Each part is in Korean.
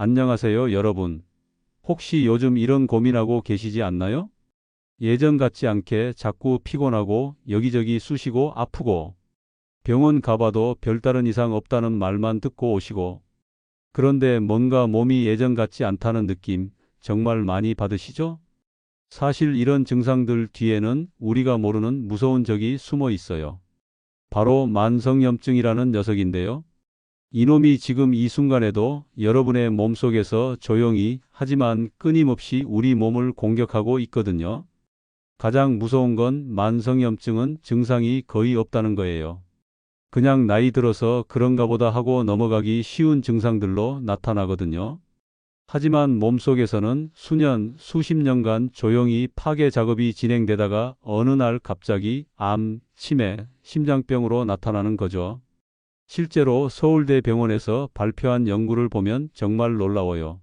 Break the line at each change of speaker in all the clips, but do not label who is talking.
안녕하세요, 여러분. 혹시 요즘 이런 고민하고 계시지 않나요? 예전 같지 않게 자꾸 피곤하고 여기저기 쑤시고 아프고 병원 가봐도 별다른 이상 없다는 말만 듣고 오시고 그런데 뭔가 몸이 예전 같지 않다는 느낌 정말 많이 받으시죠? 사실 이런 증상들 뒤에는 우리가 모르는 무서운 적이 숨어 있어요. 바로 만성염증이라는 녀석인데요. 이놈이 지금 이 순간에도 여러분의 몸속에서 조용히 하지만 끊임없이 우리 몸을 공격하고 있거든요. 가장 무서운 건 만성염증은 증상이 거의 없다는 거예요. 그냥 나이 들어서 그런가 보다 하고 넘어가기 쉬운 증상들로 나타나거든요. 하지만 몸속에서는 수년, 수십 년간 조용히 파괴 작업이 진행되다가 어느 날 갑자기 암, 치매, 심장병으로 나타나는 거죠. 실제로 서울대 병원에서 발표한 연구를 보면 정말 놀라워요.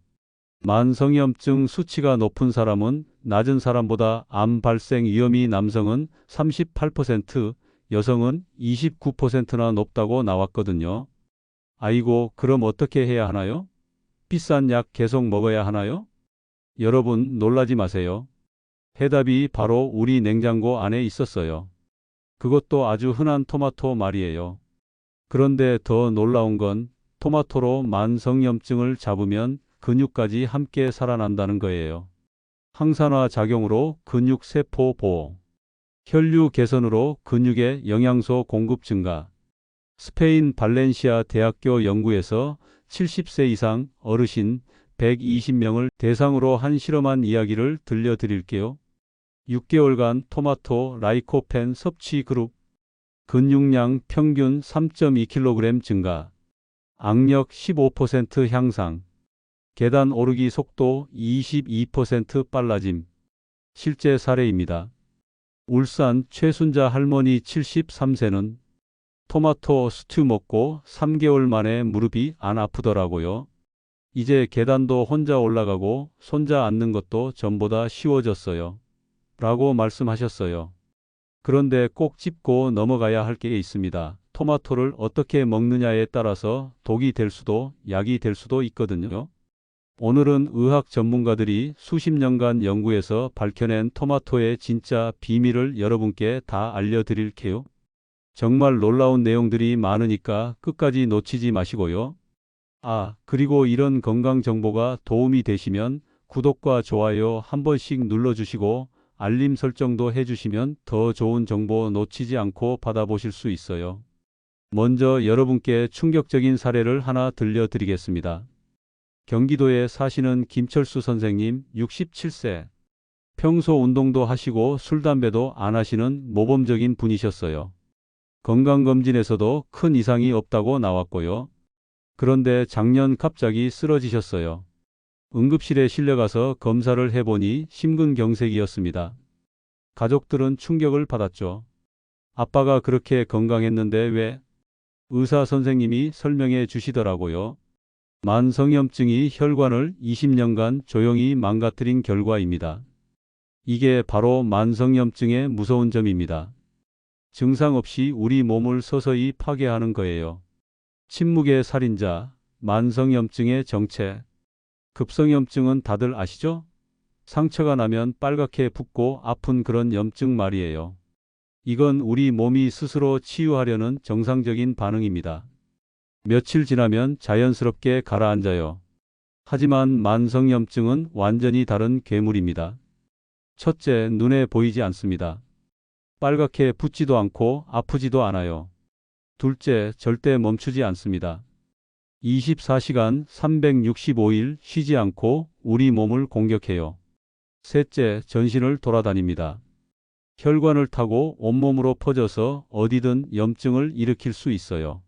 만성염증 수치가 높은 사람은 낮은 사람보다 암 발생 위험이 남성은 38%, 여성은 29%나 높다고 나왔거든요. 아이고, 그럼 어떻게 해야 하나요? 비싼 약 계속 먹어야 하나요? 여러분, 놀라지 마세요. 해답이 바로 우리 냉장고 안에 있었어요. 그것도 아주 흔한 토마토 말이에요. 그런데 더 놀라운 건 토마토로 만성염증을 잡으면 근육까지 함께 살아난다는 거예요. 항산화 작용으로 근육 세포 보호, 혈류 개선으로 근육의 영양소 공급 증가. 스페인 발렌시아 대학교 연구에서 70세 이상 어르신 120명을 대상으로 한 실험한 이야기를 들려드릴게요. 6개월간 토마토 라이코펜 섭취 그룹 근육량 평균 3.2kg 증가, 악력 15% 향상, 계단 오르기 속도 22% 빨라짐. 실제 사례입니다. 울산 최순자 할머니 73세는 토마토 스튜 먹고 3개월 만에 무릎이 안 아프더라고요. 이제 계단도 혼자 올라가고 손자 앉는 것도 전보다 쉬워졌어요. 라고 말씀하셨어요. 그런데 꼭 짚고 넘어가야 할 게 있습니다. 토마토를 어떻게 먹느냐에 따라서 독이 될 수도 약이 될 수도 있거든요. 오늘은 의학 전문가들이 수십 년간 연구해서 밝혀낸 토마토의 진짜 비밀을 여러분께 다 알려드릴게요. 정말 놀라운 내용들이 많으니까 끝까지 놓치지 마시고요. 아, 그리고 이런 건강 정보가 도움이 되시면 구독과 좋아요 한 번씩 눌러주시고 알림 설정도 해주시면 더 좋은 정보 놓치지 않고 받아보실 수 있어요. 먼저 여러분께 충격적인 사례를 하나 들려드리겠습니다. 경기도에 사시는 김철수 선생님 67세. 평소 운동도 하시고 술, 담배도 안 하시는 모범적인 분이셨어요. 건강검진에서도 큰 이상이 없다고 나왔고요. 그런데 작년 갑자기 쓰러지셨어요. 응급실에 실려가서 검사를 해보니 심근경색이었습니다. 가족들은 충격을 받았죠. 아빠가 그렇게 건강했는데 왜? 의사 선생님이 설명해 주시더라고요. 만성염증이 혈관을 20년간 조용히 망가뜨린 결과입니다. 이게 바로 만성염증의 무서운 점입니다. 증상 없이 우리 몸을 서서히 파괴하는 거예요. 침묵의 살인자, 만성염증의 정체. 급성염증은 다들 아시죠? 상처가 나면 빨갛게 붓고 아픈 그런 염증 말이에요. 이건 우리 몸이 스스로 치유하려는 정상적인 반응입니다. 며칠 지나면 자연스럽게 가라앉아요. 하지만 만성염증은 완전히 다른 괴물입니다. 첫째, 눈에 보이지 않습니다. 빨갛게 붓지도 않고 아프지도 않아요. 둘째, 절대 멈추지 않습니다. 24시간 365일 쉬지 않고 우리 몸을 공격해요. 셋째, 전신을 돌아다닙니다. 혈관을 타고 온몸으로 퍼져서 어디든 염증을 일으킬 수 있어요.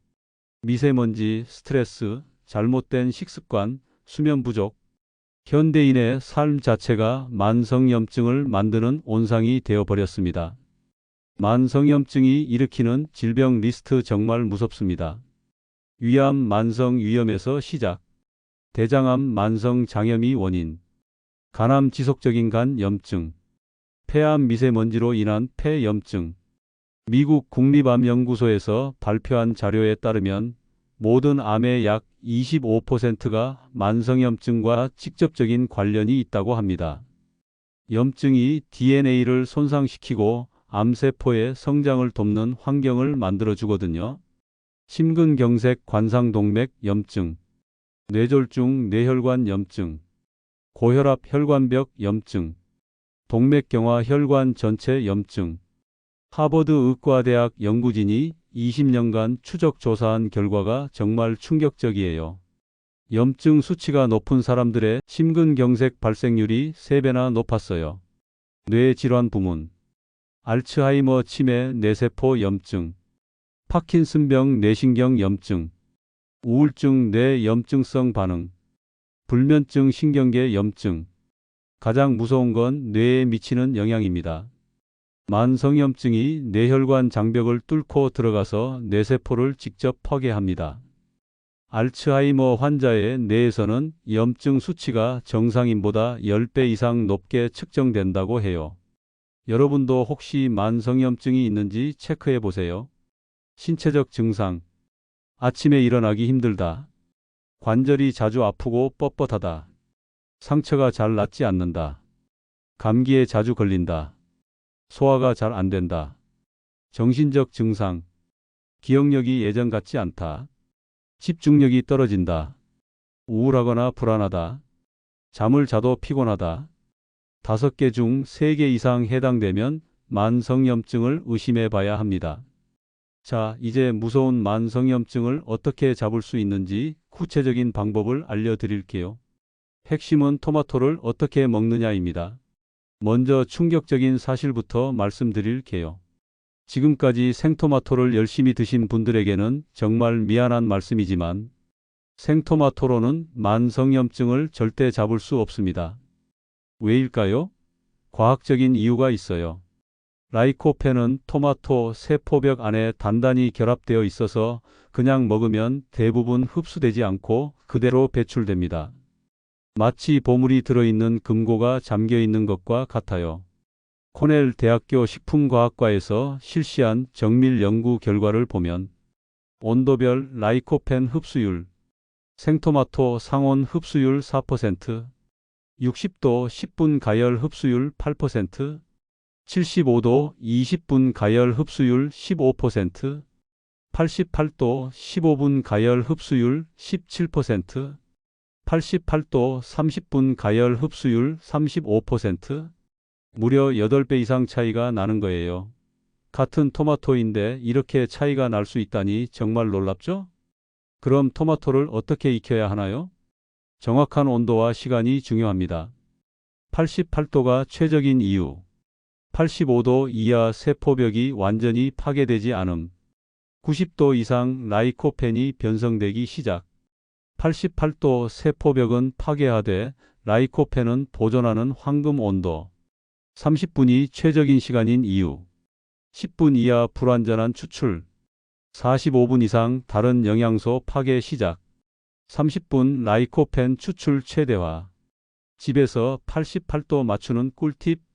미세먼지, 스트레스, 잘못된 식습관, 수면 부족. 현대인의 삶 자체가 만성염증을 만드는 온상이 되어버렸습니다. 만성염증이 일으키는 질병 리스트 정말 무섭습니다. 위암 만성 위염에서 시작. 대장암 만성 장염이 원인. 간암 지속적인 간 염증. 폐암 미세먼지로 인한 폐염증. 미국 국립암연구소에서 발표한 자료에 따르면 모든 암의 약 25%가 만성염증과 직접적인 관련이 있다고 합니다. 염증이 DNA를 손상시키고 암세포의 성장을 돕는 환경을 만들어주거든요. 심근경색 관상동맥 염증, 뇌졸중 뇌혈관 염증, 고혈압 혈관벽 염증, 동맥경화 혈관 전체 염증. 하버드 의과대학 연구진이 20년간 추적 조사한 결과가 정말 충격적이에요. 염증 수치가 높은 사람들의 심근경색 발생률이 3배나 높았어요. 뇌질환 부문, 알츠하이머 치매 뇌세포 염증, 파킨슨병 뇌신경 염증, 우울증 뇌 염증성 반응, 불면증 신경계 염증. 가장 무서운 건 뇌에 미치는 영향입니다. 만성염증이 뇌혈관 장벽을 뚫고 들어가서 뇌세포를 직접 파괴합니다. 알츠하이머 환자의 뇌에서는 염증 수치가 정상인보다 10배 이상 높게 측정된다고 해요. 여러분도 혹시 만성염증이 있는지 체크해 보세요. 신체적 증상. 아침에 일어나기 힘들다. 관절이 자주 아프고 뻣뻣하다. 상처가 잘 낫지 않는다. 감기에 자주 걸린다. 소화가 잘 안 된다. 정신적 증상. 기억력이 예전 같지 않다. 집중력이 떨어진다. 우울하거나 불안하다. 잠을 자도 피곤하다. 다섯 개 중 세 개 이상 해당되면 만성염증을 의심해 봐야 합니다. 자, 이제 무서운 만성염증을 어떻게 잡을 수 있는지 구체적인 방법을 알려드릴게요. 핵심은 토마토를 어떻게 먹느냐입니다. 먼저 충격적인 사실부터 말씀드릴게요. 지금까지 생토마토를 열심히 드신 분들에게는 정말 미안한 말씀이지만 생토마토로는 만성염증을 절대 잡을 수 없습니다. 왜일까요? 과학적인 이유가 있어요. 라이코펜은 토마토 세포벽 안에 단단히 결합되어 있어서 그냥 먹으면 대부분 흡수되지 않고 그대로 배출됩니다. 마치 보물이 들어있는 금고가 잠겨 있는 것과 같아요. 코넬 대학교 식품과학과에서 실시한 정밀 연구 결과를 보면 온도별 라이코펜 흡수율, 생토마토 상온 흡수율 4%, 60도 10분 가열 흡수율 8%, 75도 20분 가열 흡수율 15%, 88도 15분 가열 흡수율 17%, 88도 30분 가열 흡수율 35%, 무려 8배 이상 차이가 나는 거예요. 같은 토마토인데 이렇게 차이가 날 수 있다니 정말 놀랍죠? 그럼 토마토를 어떻게 익혀야 하나요? 정확한 온도와 시간이 중요합니다. 88도가 최적인 이유. 85도 이하 세포벽이 완전히 파괴되지 않음. 90도 이상 라이코펜이 변성되기 시작. 88도 세포벽은 파괴하되 라이코펜은 보존하는 황금 온도. 30분이 최적인 시간인 이유. 10분 이하 불완전한 추출. 45분 이상 다른 영양소 파괴 시작. 30분 라이코펜 추출 최대화. 집에서 88도 맞추는 꿀팁.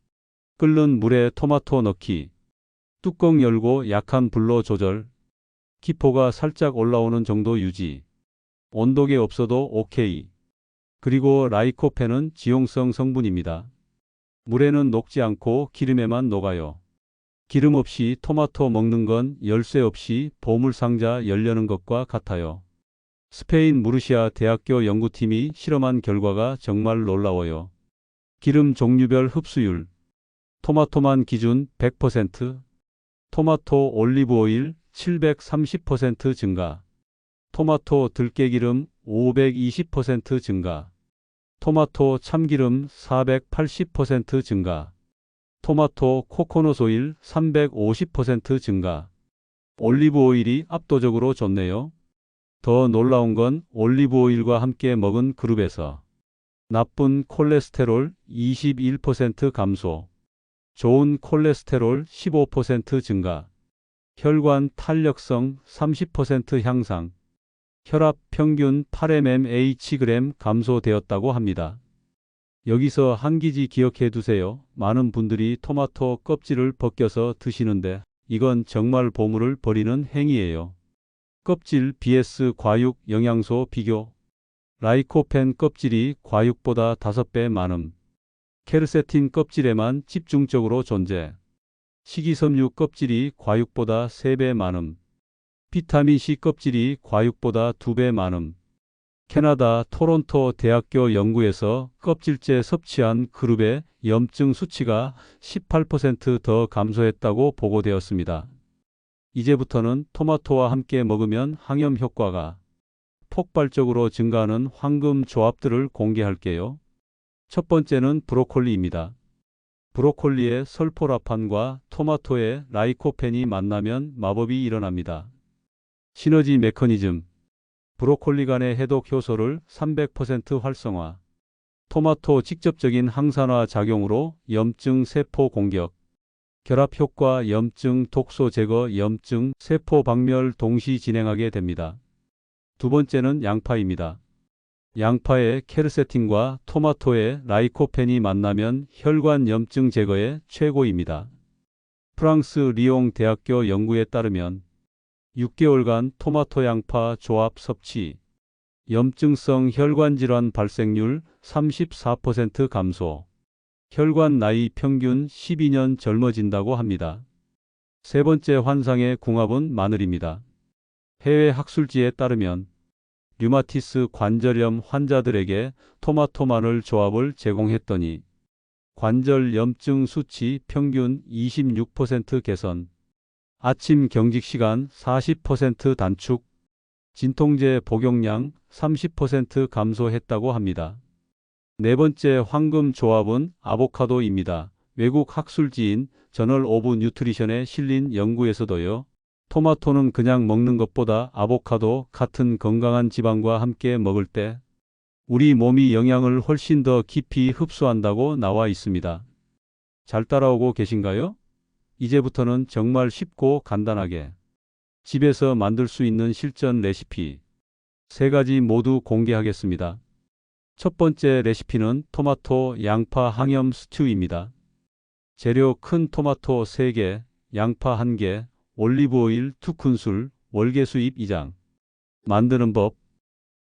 끓는 물에 토마토 넣기. 뚜껑 열고 약한 불로 조절. 기포가 살짝 올라오는 정도 유지. 온도계 없어도 오케이. 그리고 라이코펜은 지용성 성분입니다. 물에는 녹지 않고 기름에만 녹아요. 기름 없이 토마토 먹는 건 열쇠 없이 보물상자 열려는 것과 같아요. 스페인 무르시아 대학교 연구팀이 실험한 결과가 정말 놀라워요. 기름 종류별 흡수율. 토마토만 기준 100%, 토마토 올리브 오일 730% 증가, 토마토 들깨기름 520% 증가, 토마토 참기름 480% 증가, 토마토 코코넛 오일 350% 증가. 올리브 오일이 압도적으로 좋네요. 더 놀라운 건 올리브 오일과 함께 먹은 그룹에서 나쁜 콜레스테롤 21% 감소, 좋은 콜레스테롤 15% 증가, 혈관 탄력성 30% 향상, 혈압 평균 8mmHg 감소되었다고 합니다. 여기서 한 기지 기억해 두세요. 많은 분들이 토마토 껍질을 벗겨서 드시는데 이건 정말 보물을 버리는 행위예요. 껍질 vs 과육 영양소 비교. 라이코펜 껍질이 과육보다 5배 많음. 케르세틴 껍질에만 집중적으로 존재. 식이섬유 껍질이 과육보다 3배 많음. 비타민C 껍질이 과육보다 2배 많음. 캐나다 토론토 대학교 연구에서 껍질째 섭취한 그룹의 염증 수치가 18%더 감소했다고 보고되었습니다. 이제부터는 토마토와 함께 먹으면 항염 효과가 폭발적으로 증가하는 황금 조합들을 공개할게요. 첫 번째는 브로콜리입니다. 브로콜리의 설포라판과 토마토의 라이코펜이 만나면 마법이 일어납니다. 시너지 메커니즘 브로콜리 간의 해독 효소를 300% 활성화 토마토 직접적인 항산화 작용으로 염증 세포 공격 결합 효과 염증 독소 제거 염증 세포 박멸 동시 진행하게 됩니다. 두 번째는 양파입니다. 양파의 케르세틴과 토마토의 라이코펜이 만나면 혈관 염증 제거에 최고입니다. 프랑스 리옹 대학교 연구에 따르면 6개월간 토마토 양파 조합 섭취 염증성 혈관 질환 발생률 34% 감소 혈관 나이 평균 12년 젊어진다고 합니다. 세 번째 환상의 궁합은 마늘입니다. 해외 학술지에 따르면 류마티스 관절염 환자들에게 토마토 마늘 조합을 제공했더니 관절 염증 수치 평균 26% 개선, 아침 경직 시간 40% 단축, 진통제 복용량 30% 감소했다고 합니다. 네 번째 황금 조합은 아보카도입니다. 외국 학술지인 저널 오브 뉴트리션에 실린 연구에서도요. 토마토는 그냥 먹는 것보다 아보카도 같은 건강한 지방과 함께 먹을 때 우리 몸이 영양을 훨씬 더 깊이 흡수한다고 나와 있습니다. 잘 따라오고 계신가요? 이제부터는 정말 쉽고 간단하게 집에서 만들 수 있는 실전 레시피 세 가지 모두 공개하겠습니다. 첫 번째 레시피는 토마토 양파 항염 스튜입니다. 재료 큰 토마토 3개, 양파 1개, 올리브 오일 2큰술, 월계수잎 2장. 만드는 법.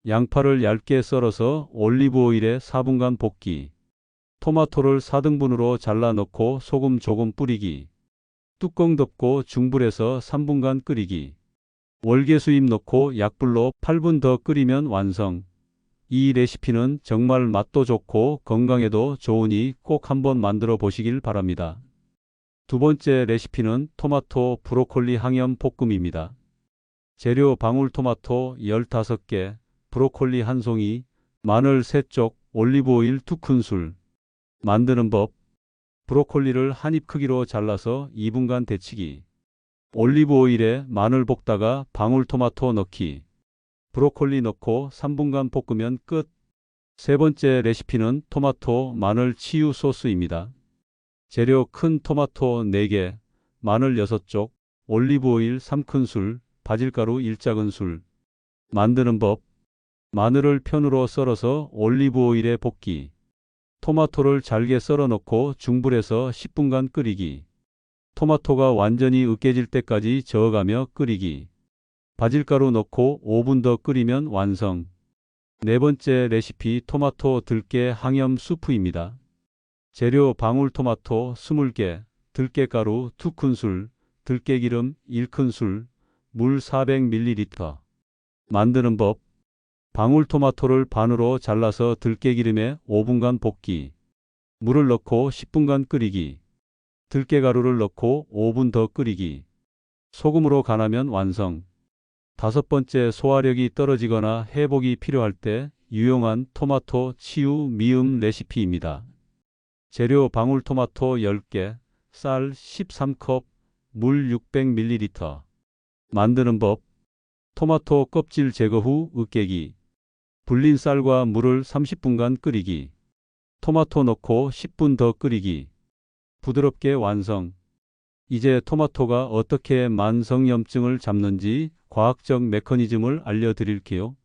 양파를 얇게 썰어서 올리브 오일에 4분간 볶기. 토마토를 4등분으로 잘라 넣고 소금 조금 뿌리기. 뚜껑 덮고 중불에서 3분간 끓이기. 월계수잎 넣고 약불로 8분 더 끓이면 완성. 이 레시피는 정말 맛도 좋고 건강에도 좋으니 꼭 한번 만들어 보시길 바랍니다. 두 번째 레시피는 토마토 브로콜리 항염 볶음입니다. 재료 방울토마토 15개, 브로콜리 한 송이, 마늘 3쪽, 올리브오일 2큰술. 만드는 법. 브로콜리를 한 입 크기로 잘라서 2분간 데치기. 올리브오일에 마늘 볶다가 방울토마토 넣기. 브로콜리 넣고 3분간 볶으면 끝. 세 번째 레시피는 토마토 마늘 치유 소스입니다. 재료 큰 토마토 4개, 마늘 6쪽, 올리브오일 3큰술, 바질가루 1작은술. 만드는 법. 마늘을 편으로 썰어서 올리브오일에 볶기. 토마토를 잘게 썰어 넣고 중불에서 10분간 끓이기. 토마토가 완전히 으깨질 때까지 저어가며 끓이기. 바질가루 넣고 5분 더 끓이면 완성. 네 번째 레시피 토마토 들깨 항염 수프입니다. 재료 방울토마토 20개, 들깨가루 2큰술, 들깨기름 1큰술, 물 400ml. 만드는 법. 방울토마토를 반으로 잘라서 들깨기름에 5분간 볶기. 물을 넣고 10분간 끓이기. 들깨가루를 넣고 5분 더 끓이기. 소금으로 간하면 완성. 다섯 번째 소화력이 떨어지거나 회복이 필요할 때 유용한 토마토 치유 미음 레시피입니다. 재료 방울토마토 10개, 쌀 13컵, 물 600ml. 만드는 법. 토마토 껍질 제거 후 으깨기. 불린 쌀과 물을 30분간 끓이기. 토마토 넣고 10분 더 끓이기. 부드럽게 완성. 이제 토마토가 어떻게 만성염증을 잡는지 과학적 메커니즘을 알려드릴게요.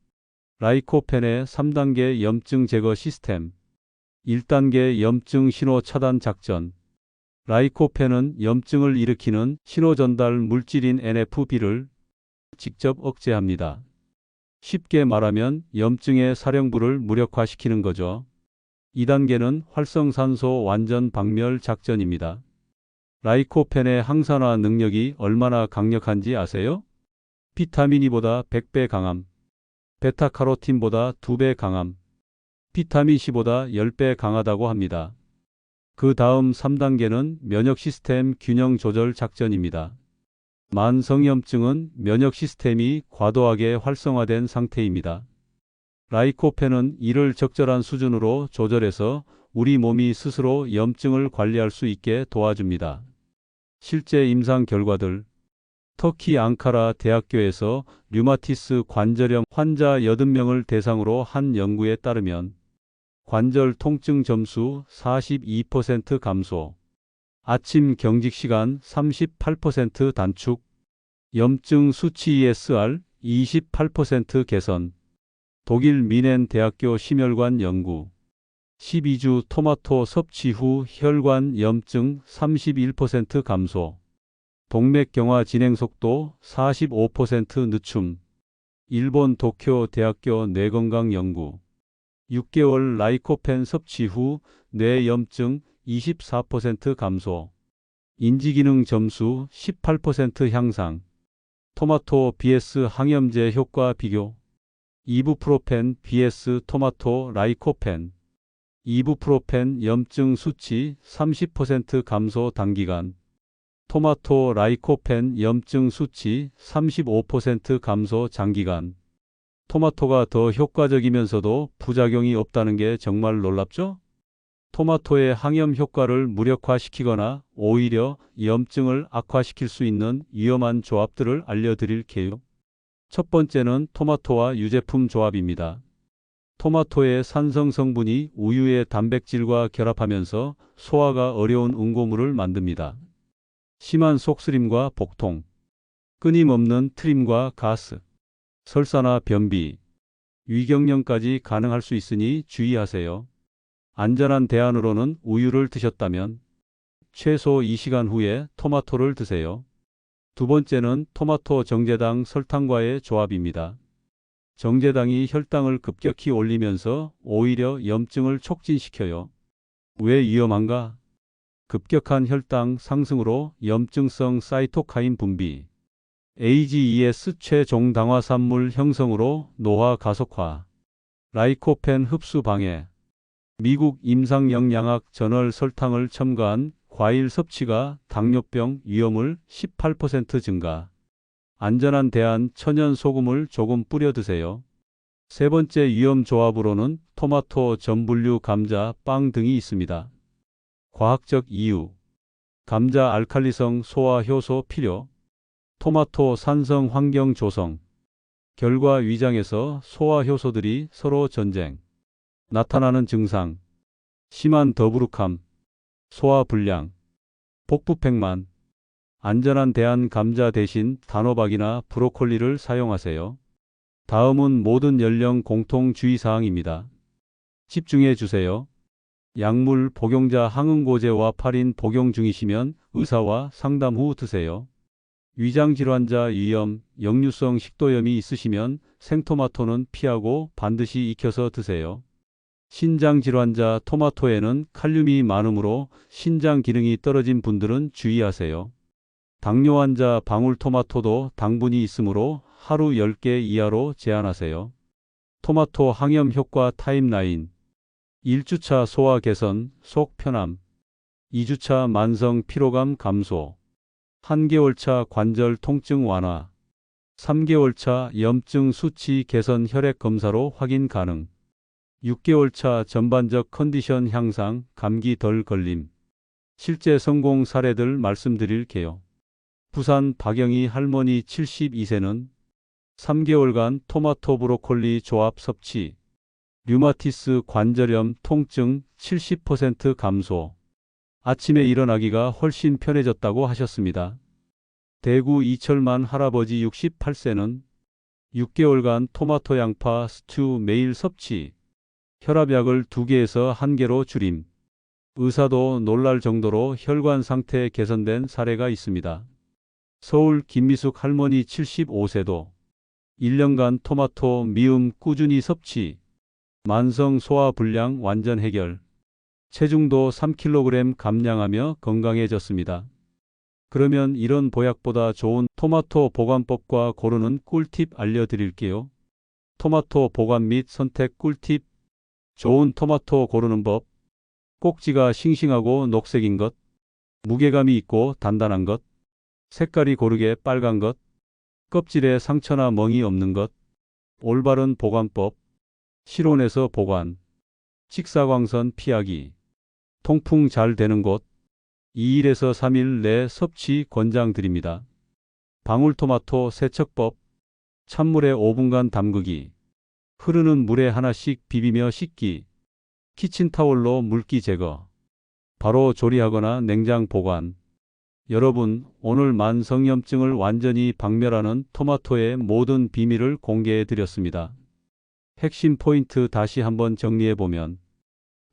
라이코펜의 3단계 염증 제거 시스템 1단계 염증 신호 차단 작전 라이코펜은 염증을 일으키는 신호 전달 물질인 NFB를 직접 억제합니다. 쉽게 말하면 염증의 사령부를 무력화시키는 거죠. 2단계는 활성산소 완전 박멸 작전입니다. 라이코펜의 항산화 능력이 얼마나 강력한지 아세요? 비타민 E보다 100배 강함, 베타카로틴보다 2배 강함, 비타민 C보다 10배 강하다고 합니다. 그 다음 3단계는 면역 시스템 균형 조절 작전입니다. 만성염증은 면역 시스템이 과도하게 활성화된 상태입니다. 라이코펜은 이를 적절한 수준으로 조절해서 우리 몸이 스스로 염증을 관리할 수 있게 도와줍니다. 실제 임상 결과들 터키 앙카라 대학교에서 류마티스 관절염 환자 80명을 대상으로 한 연구에 따르면 관절 통증 점수 42% 감소, 아침 경직 시간 38% 단축, 염증 수치 ESR 28% 개선, 독일 미넨 대학교 심혈관 연구, 12주 토마토 섭취 후 혈관 염증 31% 감소, 동맥경화 진행 속도 45% 늦춤, 일본 도쿄 대학교 뇌건강 연구, 6개월 라이코펜 섭취 후 뇌 염증 24% 감소, 인지기능 점수 18% 향상, 토마토 BS 항염제 효과 비교, 이부프로펜 BS 토마토 라이코펜, 이부프로펜 염증 수치 30% 감소 단기간, 토마토 라이코펜 염증 수치 35% 감소 장기간. 토마토가 더 효과적이면서도 부작용이 없다는 게 정말 놀랍죠? 토마토의 항염 효과를 무력화시키거나 오히려 염증을 악화시킬 수 있는 위험한 조합들을 알려드릴게요. 첫 번째는 토마토와 유제품 조합입니다. 토마토의 산성 성분이 우유의 단백질과 결합하면서 소화가 어려운 응고물을 만듭니다. 심한 속쓰림과 복통, 끊임없는 트림과 가스, 설사나 변비, 위경련까지 가능할 수 있으니 주의하세요. 안전한 대안으로는 우유를 드셨다면 최소 2시간 후에 토마토를 드세요. 두 번째는 토마토 정제당 설탕과의 조합입니다. 정제당이 혈당을 급격히 올리면서 오히려 염증을 촉진시켜요. 왜 위험한가? 급격한 혈당 상승으로 염증성 사이토카인 분비, AGES 최종 당화 산물 형성으로 노화 가속화, 라이코펜 흡수 방해, 미국 임상영양학 저널 설탕을 첨가한 과일 섭취가 당뇨병 위험을 18% 증가. 안전한 대안 천연 소금을 조금 뿌려 드세요. 세 번째 위험 조합으로는 토마토, 전분류, 감자, 빵 등이 있습니다. 과학적 이유 감자 알칼리성 소화 효소 필요 토마토 산성 환경 조성 결과 위장에서 소화 효소들이 서로 전쟁 나타나는 증상 심한 더부룩함 소화 불량 복부팽만 안전한 대안 감자 대신 단호박이나 브로콜리를 사용하세요. 다음은 모든 연령 공통 주의사항입니다. 집중해 주세요. 약물 복용자 항응고제와 팔인 복용 중이시면 의사와 상담 후 드세요. 위장 질환자 위염, 역류성 식도염이 있으시면 생토마토는 피하고 반드시 익혀서 드세요. 신장 질환자 토마토에는 칼륨이 많으므로 신장 기능이 떨어진 분들은 주의하세요. 당뇨 환자 방울토마토도 당분이 있으므로 하루 10개 이하로 제한하세요. 토마토 항염 효과 타임라인 1주차 소화 개선, 속 편함 2주차 만성 피로감 감소 3개월차 관절 통증 완화 3개월차 염증 수치 개선 혈액 검사로 확인 가능 6개월차 전반적 컨디션 향상, 감기 덜 걸림 실제 성공 사례들 말씀드릴게요. 부산 박영희 할머니 72세는 3개월간 토마토 브로콜리 조합 섭취 류마티스 관절염 통증 70% 감소. 아침에 일어나기가 훨씬 편해졌다고 하셨습니다. 대구 이철만 할아버지 68세는 6개월간 토마토 양파 스튜 매일 섭취. 혈압약을 2개에서 1개로 줄임. 의사도 놀랄 정도로 혈관 상태 개선된 사례가 있습니다. 서울 김미숙 할머니 75세도 1년간 토마토 미음 꾸준히 섭취 만성 소화 불량 완전 해결 체중도 3kg 감량하며 건강해졌습니다. 그러면 이런 보약보다 좋은 토마토 보관법과 고르는 꿀팁 알려드릴게요. 토마토 보관 및 선택 꿀팁. 좋은 토마토 고르는 법. 꼭지가 싱싱하고 녹색인 것. 무게감이 있고 단단한 것. 색깔이 고르게 빨간 것. 껍질에 상처나 멍이 없는 것. 올바른 보관법. 실온에서 보관. 직사광선 피하기 통풍 잘 되는 곳. 2일에서 3일 내 섭취 권장드립니다. 방울토마토 세척법. 찬물에 5분간 담그기. 흐르는 물에 하나씩 비비며 씻기. 키친타올로 물기 제거. 바로 조리하거나 냉장 보관. 여러분 오늘 만성염증을 완전히 박멸하는 토마토의 모든 비밀을 공개해 드렸습니다. 핵심 포인트 다시 한번 정리해 보면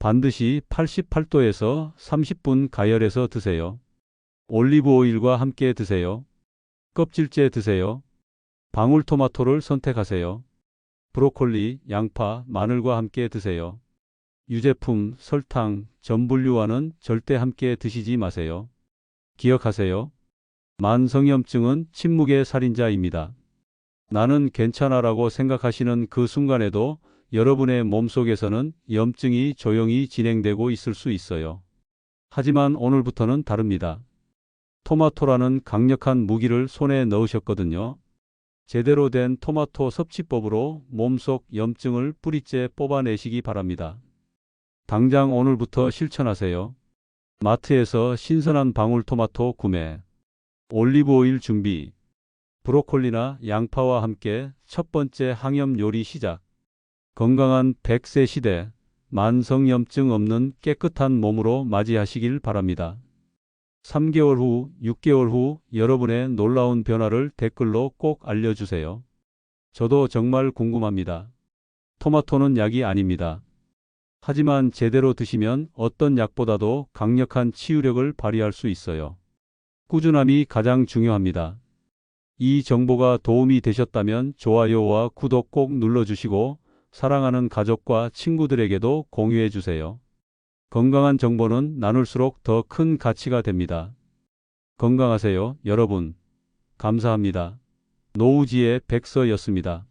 반드시 88도에서 30분 가열해서 드세요. 올리브 오일과 함께 드세요. 껍질째 드세요. 방울토마토를 선택하세요. 브로콜리, 양파, 마늘과 함께 드세요. 유제품, 설탕, 전분류와는 절대 함께 드시지 마세요. 기억하세요. 만성염증은 침묵의 살인자입니다. 나는 괜찮아라고 생각하시는 그 순간에도 여러분의 몸속에서는 염증이 조용히 진행되고 있을 수 있어요. 하지만 오늘부터는 다릅니다. 토마토라는 강력한 무기를 손에 넣으셨거든요. 제대로 된 토마토 섭취법으로 몸속 염증을 뿌리째 뽑아내시기 바랍니다. 당장 오늘부터 실천하세요. 마트에서 신선한 방울토마토 구매, 올리브 오일 준비, 브로콜리나 양파와 함께 첫 번째 항염 요리 시작. 건강한 100세 시대, 만성염증 없는 깨끗한 몸으로 맞이하시길 바랍니다. 3개월 후, 6개월 후 여러분의 놀라운 변화를 댓글로 꼭 알려주세요. 저도 정말 궁금합니다. 토마토는 약이 아닙니다. 하지만 제대로 드시면 어떤 약보다도 강력한 치유력을 발휘할 수 있어요. 꾸준함이 가장 중요합니다. 이 정보가 도움이 되셨다면 좋아요와 구독 꼭 눌러주시고 사랑하는 가족과 친구들에게도 공유해 주세요. 건강한 정보는 나눌수록 더 큰 가치가 됩니다. 건강하세요, 여러분. 감사합니다. 노우지의 백서였습니다.